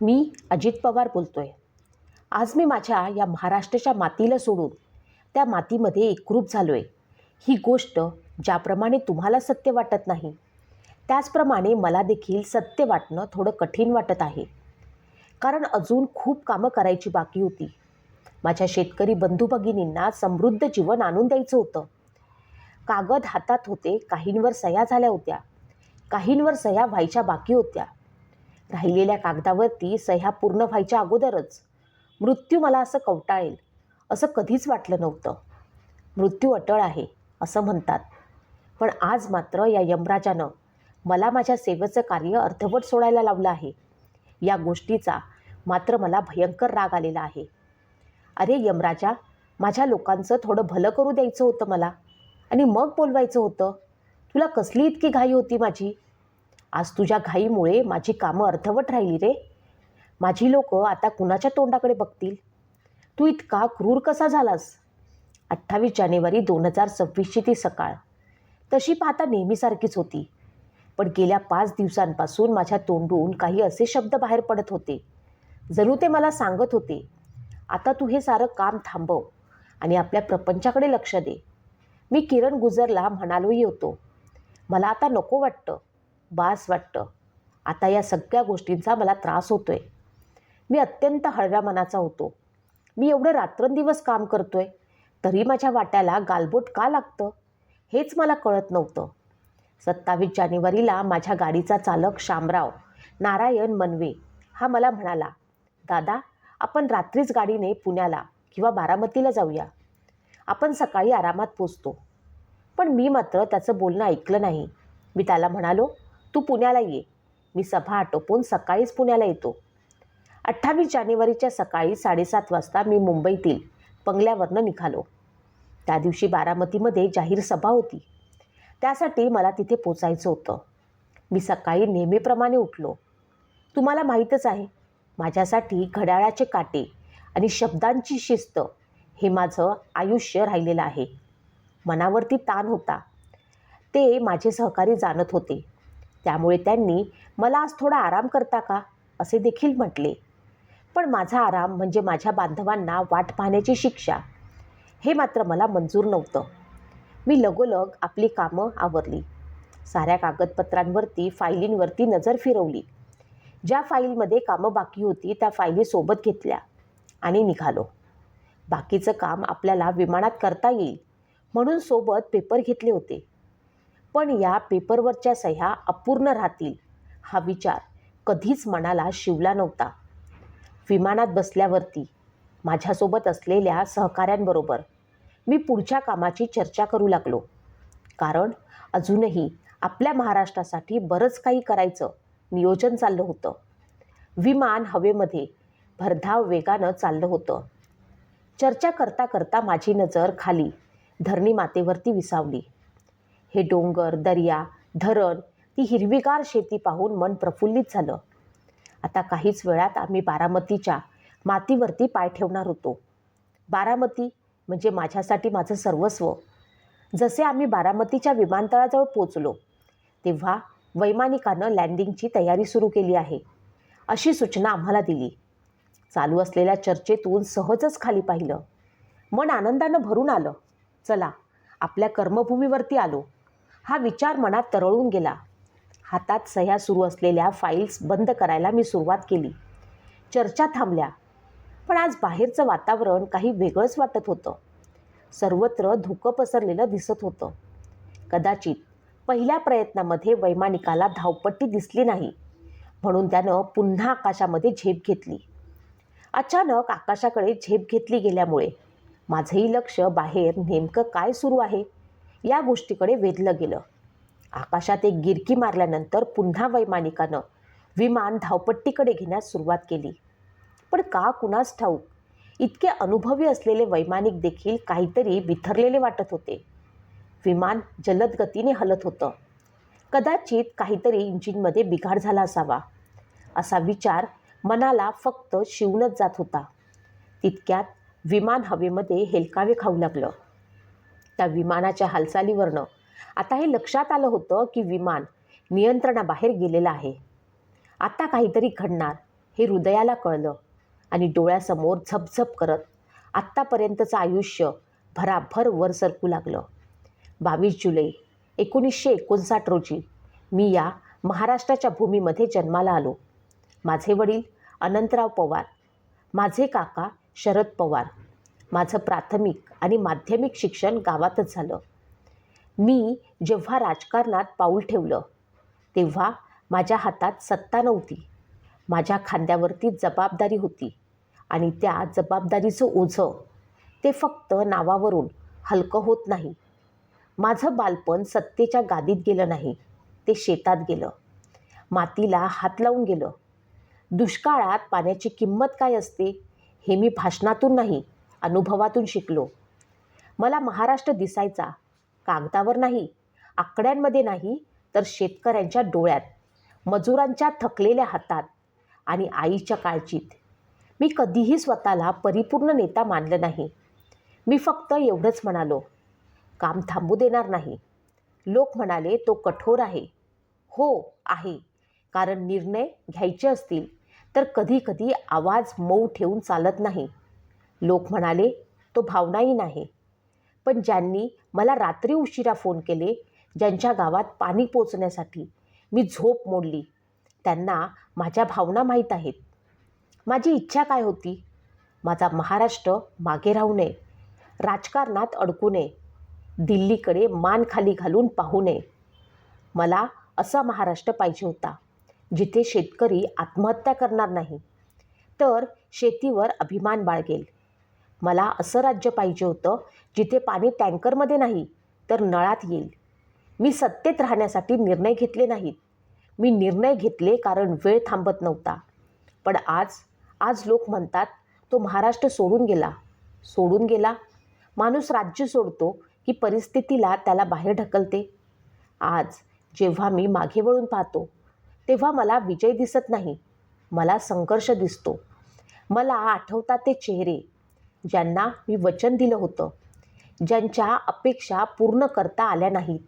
मी अजित पवार बोलतो आहे आज मी माझ्या या महाराष्ट्राच्या मातीला सोडून त्या मातीमध्ये एकरूप झालो आहे ही गोष्ट ज्याप्रमाणे तुम्हाला सत्य वाटत नाही त्याचप्रमाणे मला देखील सत्य वाटणं थोडं कठीण वाटत आहे. कारण अजून खूप कामं करायची बाकी होती. माझ्या शेतकरी बंधू भगिनींना समृद्ध जीवन आणून द्यायचं होतं. कागद हातात होते काहींवर सह्या झाल्या होत्या. काहींवर सह्या व्हायच्या बाकी होत्या. राहिलेल्या कागदावरती सह्या पूर्ण व्हायच्या अगोदरच मृत्यू मला असं कवटाळेल असं कधीच वाटलं नव्हतं. मृत्यू अटळ आहे असं म्हणतात. पण आज मात्र या यमराजानं मला माझ्या सेवेचं कार्य अर्धवट सोडायला लावलं आहे. या गोष्टीचा मात्र मला भयंकर राग आलेला आहे. अरे यमराजा माझ्या लोकांचं थोडं भलं करू द्यायचं होतं मला. आणि मग बोलवायचं होतं. तुला कसली इतकी घाई होती माझी? आज तुझ्या घाईमुळे माझी कामं अर्धवट राहिली रे. माझी लोक आता कुणाच्या तोंडाकडे बघतील? तू इतका क्रूर कसा झालास? अठ्ठावीस जानेवारी दोन हजार सव्वीसची ती सकाळ. तशी पाहता नेहमीसारखीच होती. पण गेल्या पाच दिवसांपासून माझ्या तोंडून काही असे शब्द बाहेर पडत होते. जणू ते मला सांगत होते आता तू हे सारं काम थांबव आणि आपल्या प्रपंचाकडे लक्ष दे. मी किरण गुजरला म्हणालोही होतो. मला आता नको वाटतं. बास वाटतं. आता या सगळ्या गोष्टींचा मला त्रास होतो आहे मी अत्यंत हळव्या मनाचा होतो. मी एवढं रात्रंदिवस काम करतो आहे तरी माझ्या वाट्याला गालबोट का लागतं? हेच मला कळत नव्हतं. सत्तावीस जानेवारीला माझ्या गाडीचा चालक शामराव नारायण मनवे हा मला म्हणाला दादा आपण रात्रीच गाडीने पुण्याला किंवा बारामतीला जाऊया. आपण सकाळी आरामात पोचतो. पण मी मात्र त्याचं बोलणं ऐकलं नाही. मी त्याला म्हणालो तू पुण्याला ये. मी सभा आटोपून सकाळीच पुण्याला येतो. अठ्ठावीस जानेवारीच्या सकाळी साडेसात वाजता मी मुंबईतील बंगल्यावरनं निघालो. त्या दिवशी बारामतीमध्ये जाहीर सभा होती. त्यासाठी मला तिथे पोचायचं होतं. मी सकाळी नेहमीप्रमाणे उठलो. तुम्हाला माहीतच आहे माझ्यासाठी घड्याळाचे काटे आणि शब्दांची शिस्त हे माझं आयुष्य राहिलेलं आहे. मनावरती ताण होता. ते माझे सहकारी जाणत होते. त्यामुळे त्यांनी मला आज थोडा आराम करता का? असे देखील म्हटले. पण माझा आराम म्हणजे माझ्या बांधवांना वाट पाहण्याची शिक्षा. हे मात्र मला मंजूर नव्हतं. मी लगोलग आपली कामं आवरली. साऱ्या कागदपत्रांवरती फायलींवरती नजर फिरवली. ज्या फाईलमध्ये कामं बाकी होती त्या फायली सोबत घेतल्या आणि निघालो. बाकीचं काम आपल्याला विमानात करता येईल म्हणून सोबत पेपर घेतले होते. पण या पेपरवरच्या सह्या अपूर्ण राहतील हा विचार कधीच मनाला शिवला नव्हता. विमानात बसल्यावरती माझ्यासोबत असलेल्या सहकाऱ्यांबरोबर मी पुढच्या कामाची चर्चा करू लागलो. कारण अजूनही आपल्या महाराष्ट्रासाठी बरंच काही करायचं नियोजन चाललं होतं. विमान हवेमध्ये भरधाव वेगानं चाललं होतं. चर्चा करता करता माझी नजर खाली धरणी मातेवरती विसावली. हे डोंगर दर्या धरण ती हिरवीगार शेती पाहून मन प्रफुल्लित झालं. आता काहीच वेळात आम्ही बारामतीच्या मातीवरती पाय ठेवणार होतो. बारामती म्हणजे माझ्यासाठी माझं सर्वस्व. जसे आम्ही बारामतीच्या विमानतळाजवळ पोचलो तेव्हा वैमानिकानं लँडिंगची तयारी सुरू केली आहे. अशी सूचना आम्हाला दिली. चालू असलेल्या चर्चेतून सहजच खाली पाहिलं. मन आनंदानं भरून आलं. चला आपल्या कर्मभूमीवरती आलो. हा विचार मनात तरळून गेला. हातात सह्या सुरू असलेल्या फाईल्स बंद करायला मी सुरुवात केली. चर्चा थांबल्या. पण आज बाहेरचं वातावरण काही वेगळंच वाटत होतं. सर्वत्र धुकं पसरलेलं दिसत होतं. कदाचित पहिल्या प्रयत्नामध्ये वैमानिकाला धावपट्टी दिसली नाही म्हणून त्यानं पुन्हा आकाशामध्ये झेप घेतली. अचानक आकाशाकडे झेप घेतली गेल्यामुळे माझंही लक्ष बाहेर नेमकं काय सुरू आहे? या गोष्टीकडे वेधलं गेलं. आकाशात एक गिरकी मारल्यानंतर पुन्हा वैमानिकानं विमान धावपट्टीकडे घेण्यास सुरुवात केली. पण का कुणास ठाऊक इतके अनुभवी असलेले वैमानिक देखील काहीतरी बिथरलेले वाटत होते. विमान जलद गतीने हलत होतं. कदाचित काहीतरी इंजिनमध्ये बिघाड झाला असावा. असा विचार मनाला फक्त शिवणच जात होता. तितक्यात विमान हवेमध्ये हेलकावे खाऊ लागलं. त्या विमानाच्या हालचालीवरनं. आता हे लक्षात आलं होतं की विमान नियंत्रणाबाहेर गेलेलं आहे. आता काहीतरी घडणार हे हृदयाला कळलं आणि डोळ्यासमोर झपझप करत आत्तापर्यंतचं आयुष्य भराभर वर सरकू लागलं. बावीस जुलै एकोणीसशे एकोणसाठ रोजी मी या महाराष्ट्राच्या भूमीमध्ये जन्माला आलो. माझे वडील अनंतराव पवार माझे काका शरद पवार माझं प्राथमिक आणि माध्यमिक शिक्षण गावातच झालं. मी जेव्हा राजकारणात पाऊल ठेवलं तेव्हा माझ्या हातात सत्ता नव्हती. माझ्या खांद्यावरती जबाबदारी होती आणि त्या जबाबदारीचं ओझं ते फक्त नावावरून हलकं होत नाही. माझं बालपण सत्तेच्या गादीत गेलं नाही ते शेतात गेलं. मातीला हात लावून गेलं. दुष्काळात पाण्याची किंमत काय असते हे मी भाषणातून नाही अनुभवातून शिकलो. मला महाराष्ट्र दिसायचा कागदावर नाही आकड्यांमध्ये नाही तर शेतकऱ्यांच्या डोळ्यात मजुरांच्या थकलेल्या हातात आणि आईच्या काळजीत. मी कधीही स्वतःला परिपूर्ण नेता मानलं नाही. मी फक्त एवढंच म्हणालो काम थांबू देणार नाही. लोक म्हणाले तो कठोर आहे. हो आहे. कारण निर्णय घ्यायचे असतील तर कधीकधी आवाज मऊ ठेवून चालत नाही. लोक म्हणाले तो भावनाही नाही. पण ज्यांनी मला रात्री उशिरा फोन केले ज्यांच्या गावात पाणी पोचण्यासाठी मी झोप मोडली त्यांना माझ्या भावना माहीत आहेत. माझी इच्छा काय होती? माझा महाराष्ट्र मागे राहू नये राजकारणात अडकू नये दिल्लीकडे मान खाली घालून पाहू नये. मला असा महाराष्ट्र पाहिजे होता जिथे शेतकरी आत्महत्या करणार नाही तर शेतीवर अभिमान बाळगेल. मला असं राज्य पाहिजे होतं जिथे पाणी टँकरमध्ये नाही तर नळात येईल. मी सत्तेत राहण्यासाठी निर्णय घेतले नाहीत. मी निर्णय घेतले कारण वेळ थांबत नव्हता. पण आज आज लोक म्हणतात तो महाराष्ट्र सोडून गेला. सोडून गेला? माणूस राज्य सोडतो की परिस्थितीला त्याला बाहेर ढकलते? आज जेव्हा मी मागे वळून पाहतो तेव्हा मला विजय दिसत नाही. मला संघर्ष दिसतो. मला आठवतात ते चेहरे. ज्यांना मी वचन दिलं होतं ज्यांच्या अपेक्षा पूर्ण करता आल्या नाहीत.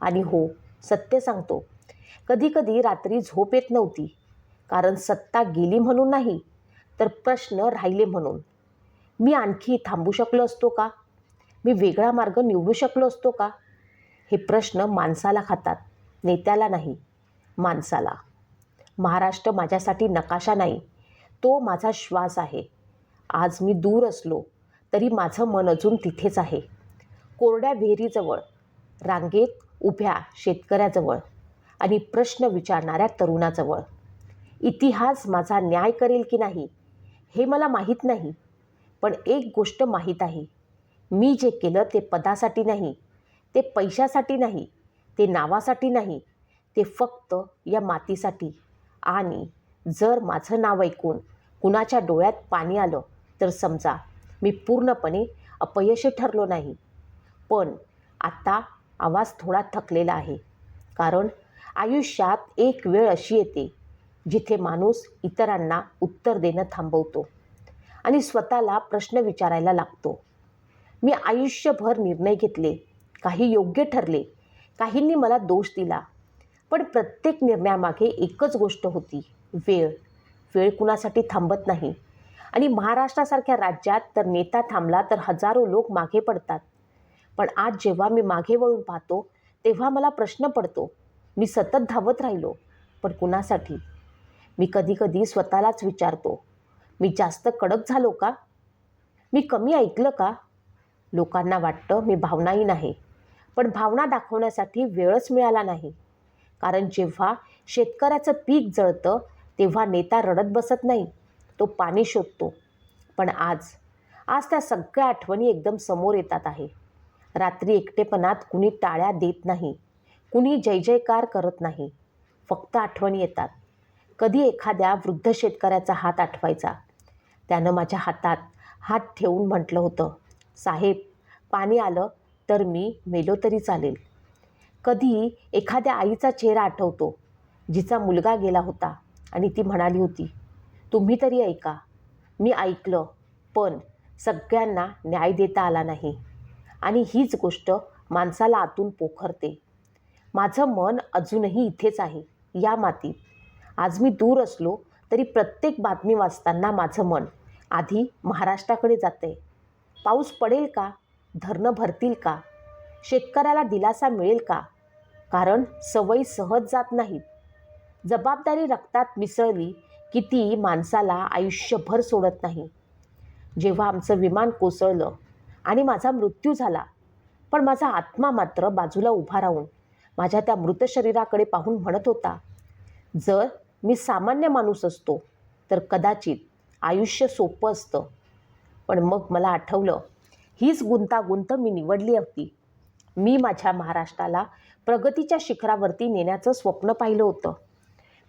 आणि हो सत्य सांगतो कधीकधी रात्री झोप येत नव्हती कारण सत्ता गेली म्हणून नाही तर प्रश्न राहिले म्हणून. मी आणखी थांबू शकलो असतो का? मी वेगळा मार्ग निवडू शकलो असतो का? हे प्रश्न माणसाला खातात नेत्याला नाही माणसाला. महाराष्ट्र माझ्यासाठी नकाशा नाही तो माझा श्वास आहे. आज मी दूर असलो तरी माझं मन अजून तिथेच आहे. कोरड्या विहिरीजवळ रांगेत उभ्या शेतकऱ्याजवळ आणि प्रश्न विचारणाऱ्या तरुणाजवळ. इतिहास माझा न्याय करेल की नाही हे मला माहीत नाही. पण एक गोष्ट माहीत आहे मी जे केलं ते पदासाठी नाही ते पैशासाठी नाही ते नावासाठी नाही ते फक्त या मातीसाठी. आणि जर माझं नाव ऐकून कुणाच्या डोळ्यात पाणी आलं तर समजा मी पूर्णपणे अपयशी ठरलो नाही. पण आता आवाज थोडा थकलेला आहे. कारण आयुष्यात एक वेळ अशी येते जिथे माणूस इतरांना उत्तर देणं थांबवतो आणि स्वतःला प्रश्न विचारायला लागतो. मी आयुष्यभर निर्णय घेतले काही योग्य ठरले काहींनी मला दोष दिला पण प्रत्येक निर्णयामागे एकच गोष्ट होती वेळ. वेळ कुणासाठी थांबत नाही. आणि महाराष्ट्रासारख्या राज्यात तर नेता थांबला तर हजारो लोक मागे पडतात. पण आज जेव्हा मी मागे वळून पाहतो तेव्हा मला प्रश्न पडतो मी सतत धावत राहिलो पण कुणासाठी? मी कधीकधी स्वतःलाच विचारतो मी जास्त कडक झालो का? मी कमी ऐकलं का? लोकांना वाटतं मी भावनाही नाही पण भावना दाखवण्यासाठी वेळच मिळाला नाही. कारण जेव्हा शेतकऱ्याचं पीक जळतं तेव्हा नेता रडत बसत नाही. तो पाणी शोधतो. पण आज आज त्या सगळ्या आठवणी एकदम समोर येतात आहे. रात्री एकटेपणात कुणी टाळ्या देत नाही कुणी जय जयकार करत नाही. फक्त आठवणी येतात. कधी एखाद्या वृद्ध शेतकऱ्याचा हात आठवायचा? त्यानं माझ्या हातात हात ठेवून म्हटलं होतं साहेब पाणी आलं तर मी मेलो तरी चालेल. कधी एखाद्या आईचा चेहरा आठवतो जिचा मुलगा गेला होता आणि ती म्हणाली होती तुम्ही तरी ऐका. मी ऐकलं पण सगळ्यांना न्याय देता आला नाही. आणि हीच गोष्ट माणसाला आतून पोखरते. माझं मन अजूनही इथेच आहे या मातीत. आज मी दूर असलो तरी प्रत्येक बातमी वाचताना माझं मन आधी महाराष्ट्राकडे जाते पाऊस पडेल का? धरणं भरतील का? शेतकऱ्याला दिलासा मिळेल का? कारण सवयी सहज जात नाहीत. जबाबदारी रक्तात मिसळली की ती माणसाला आयुष्यभर सोडत नाही. जेव्हा आमचं विमान कोसळलं आणि माझा मृत्यू झाला पण माझा आत्मा मात्र बाजूला उभा राहून माझ्या त्या मृत शरीराकडे पाहून म्हणत होता जर मी सामान्य माणूस असतो तर कदाचित आयुष्य सोपं असतं पण मग मला आठवलं हीच गुंतागुंत मी निवडली होती. मी माझ्या महाराष्ट्राला प्रगतीच्या शिखरावरती नेण्याचं स्वप्न पाहिलं होतं.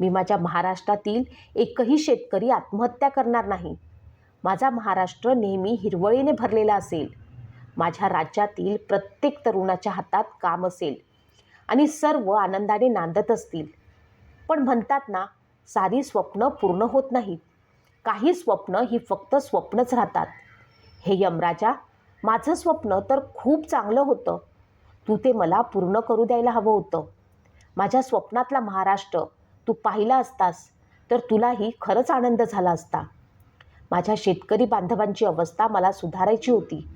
मी माझ्या महाराष्ट्रातील एकही शेतकरी आत्महत्या करणार नाही. माझा महाराष्ट्र नेहमी हिरवळीने भरलेला असेल. माझ्या राज्यातील प्रत्येक तरुणाच्या हातात काम असेल आणि सर्व आनंदाने नांदत असतील. पण म्हणतात ना सारी स्वप्न पूर्ण होत नाहीत काही स्वप्न ही फक्त स्वप्नच राहतात. हे यमराजा माझं स्वप्न तर खूप चांगलं होतं. तू ते मला पूर्ण करू द्यायला हवं होतं. माझ्या स्वप्नातला महाराष्ट्र तू पाहिला असतास तर तुलाही खरंच आनंद झाला असता. माझ्या शेतकरी बांधवांची अवस्था मला सुधारायची होती.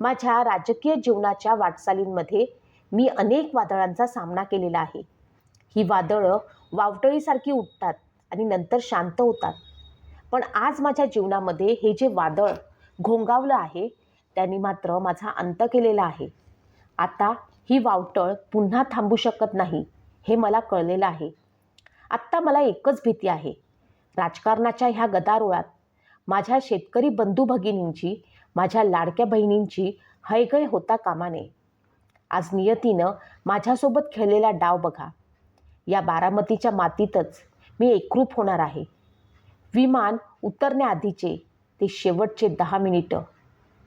माझ्या राजकीय जीवनाच्या वाटचालींमध्ये मी अनेक वादळांचा सामना केलेला आहे. ही वादळं वावटळीसारखी उठतात आणि नंतर शांत होतात. पण आज माझ्या जीवनामध्ये हे जे वादळ घोंगावलं आहे त्यांनी मात्र माझा अंत केलेला आहे. आता ही वावटळ पुन्हा थांबू शकत नाही हे मला कळलेलं आहे. आत्ता मला एकच भीती आहे. राजकारणाच्या ह्या गदारोळात माझ्या शेतकरी बंधू भगिनींची माझ्या लाडक्या बहिणींची हयगय होता कामा नये आज नियतीनं माझ्यासोबत खेळलेला डाव बघा. या बारामतीच्या मातीतच मी एकरूप होणार आहे. विमान उतरण्याआधीचे ते शेवटचे दहा मिनिटं.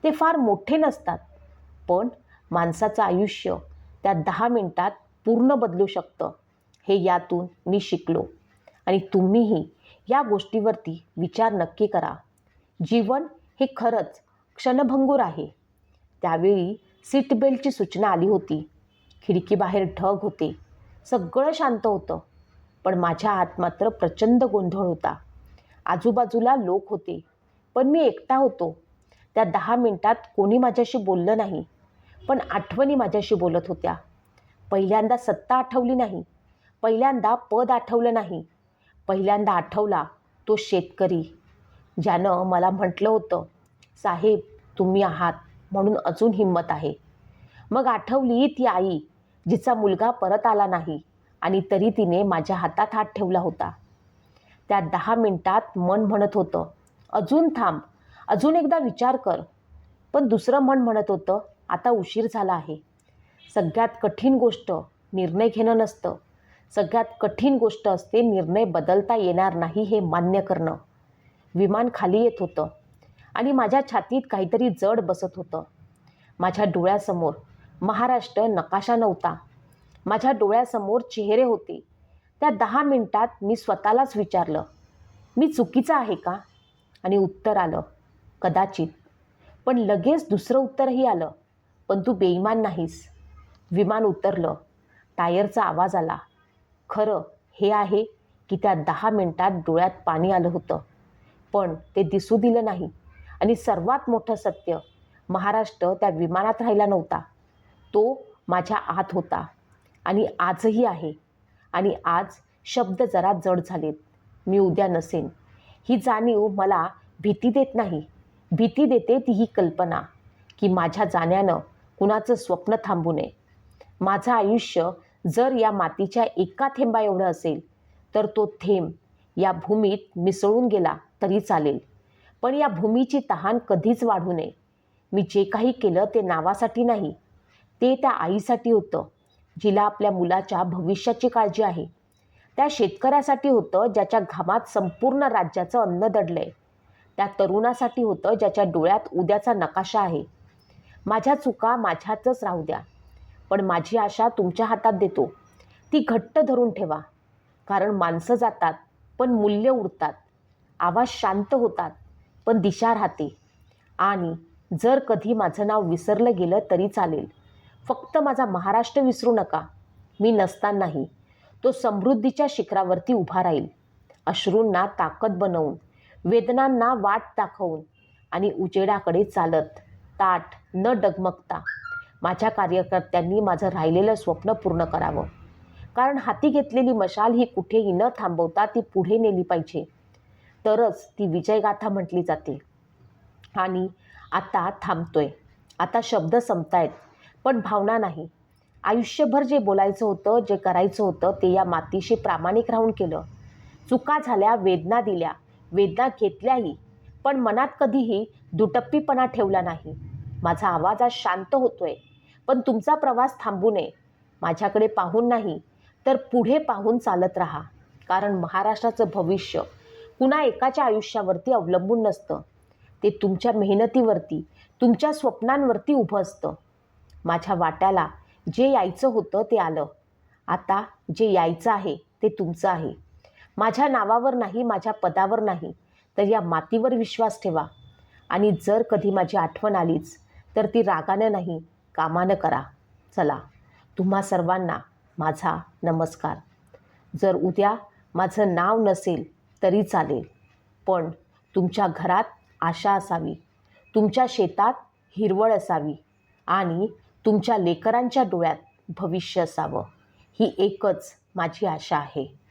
ते फार मोठे नसतात पण माणसाचं आयुष्य त्या दहा मिनिटात पूर्ण बदलू शकतं. हे यातून मी शिकलो. आणि तुम्हीही या गोष्टीवरती विचार नक्की करा. जीवन हे खरंच क्षणभंगूर आहे. त्यावेळी सीट बेल्टची सूचना आली होती. खिडकीबाहेर ढग होते. सगळं शांत होतं. पण माझ्या आत मात्र प्रचंड गोंधळ होता. आजूबाजूला लोक होते. पण मी एकटा होतो. त्या दहा मिनिटात कोणी माझ्याशी बोललं नाही. पण आठवणी माझ्याशी बोलत होत्या. पहिल्यांदा सत्ता आठवली नाही. पहिल्यांदा पद आठवलं नाही. पहिल्यांदा आठवला तो शेतकरी ज्यानं मला म्हटलं होतं साहेब तुम्ही आहात म्हणून अजून हिंमत आहे. मग आठवली ती आई जिचा मुलगा परत आला नाही आणि तरी तिने माझ्या हातात हात ठेवला होता. त्या दहा मिनिटात मन म्हणत होतं अजून थांब अजून एकदा विचार कर. पण दुसरं मन म्हणत होतं आता उशीर झाला आहे. सगळ्यात कठीण गोष्ट निर्णय घेणं नसतं. सगळ्यात कठीण गोष्ट असते निर्णय बदलता येणार नाही हे मान्य करणं. विमान खाली येत होतं आणि माझ्या छातीत काहीतरी जड बसत होतं. माझ्या डोळ्यासमोर महाराष्ट्र नकाशा नव्हता. माझ्या डोळ्यासमोर चेहरे होते. त्या दहा मिनिटात मी स्वतःलाच विचारलं मी चुकीचं आहे का? आणि उत्तर आलं कदाचित. पण लगेच दुसरं उत्तरही आलं पण तू बेईमान नाहीस. विमान उतरलं. टायरचा आवाज आला खरं हे आहे की त्या दहा मिनटात डोळ्यात पाणी आलं होतं. पण ते दिसू दिलं नाही. आणि सर्वात मोठं सत्य महाराष्ट्र त्या विमानात राहिला नव्हता. तो माझ्या आत होता. आणि आजही आहे. आणि आज शब्द जरा जड झालेत. मी उद्या नसेन. ही जाणीव मला भीती देत नाही. भीती देते ती ही कल्पना की माझ्या जाण्यानं कुणाचं स्वप्न थांबू नये. माझं आयुष्य जर या मातीच्या एका थेंबा एवढं असेल तर तो थेंब या भूमीत मिसळून गेला तरी चालेल. पण या भूमीची तहान कधीच वाढू नये. मी जे काही केलं ते नावासाठी नाही ते त्या आईसाठी होतं जिला आपल्या मुलाच्या भविष्याची काळजी आहे. त्या शेतकऱ्यासाठी होतं ज्याच्या घामात संपूर्ण राज्याचं अन्न दडलं आहे त्या तरुणासाठी होतं ज्याच्या डोळ्यात उद्याचा नकाशा आहे. माझ्या चुका माझ्यातच राहू द्या. पण माझी आशा तुमच्या हातात देतो. ती घट्ट धरून ठेवा. कारण माणसं जातात पण मूल्य उरतात. आवाज शांत होतात पण दिशा राहते. आणि जर कधी माझं नाव विसरलं गेलं तरी चालेल. फक्त माझा महाराष्ट्र विसरू नका. मी नसतानाही तो समृद्धीच्या शिखरावरती उभा राहील. अश्रूंना ताकद बनवून वेदनांना वाट दाखवून आणि उजेडाकडे चालत ताट न डगमगता. माझ्या कार्यकर्त्यांनी माझं राहिलेलं स्वप्न पूर्ण करावं. कारण हाती घेतलेली मशाल ही कुठेही न थांबवता ती पुढे नेली पाहिजे. तरच ती विजयगाथा म्हटली जाते. आणि आता थांबतोय. आता शब्द संपतायत पण भावना नाही. आयुष्यभर जे बोलायचं होतं जे करायचं होतं ते या मातीशी प्रामाणिक राहून केलं. चुका झाल्या वेदना दिल्या. वेदना घेतल्याही पण मनात कधीही दुटप्पीपणा ठेवला नाही. माझा आवाज आज शांत होतोय. पण तुमचा प्रवास थांबू नये. माझ्याकडे पाहून नाही तर पुढे पाहून चालत राहा. कारण महाराष्ट्राचं भविष्य पुन्हा एकाच्या आयुष्यावरती अवलंबून नसतं. ते तुमच्या मेहनतीवरती तुमच्या स्वप्नांवरती उभं असतं. माझ्या वाट्याला जे यायचं होतं ते आलं. आता जे यायचं आहे ते तुमचं आहे. माझ्या नावावर नाही माझ्या पदावर नाही तर या मातीवर विश्वास ठेवा. आणि जर कधी माझी आठवण आलीच तर ती रागानं नाही कामानं करा. चला. तुम्हा सर्वांना माझा नमस्कार. जर उद्या माझं नाव नसेल तरी चालेल पण तुमच्या घरात आशा असावी. तुमच्या शेतात हिरवळ असावी आणि तुमच्या लेकरांच्या डोळ्यात भविष्य असावं. ही एकच माझी आशा आहे.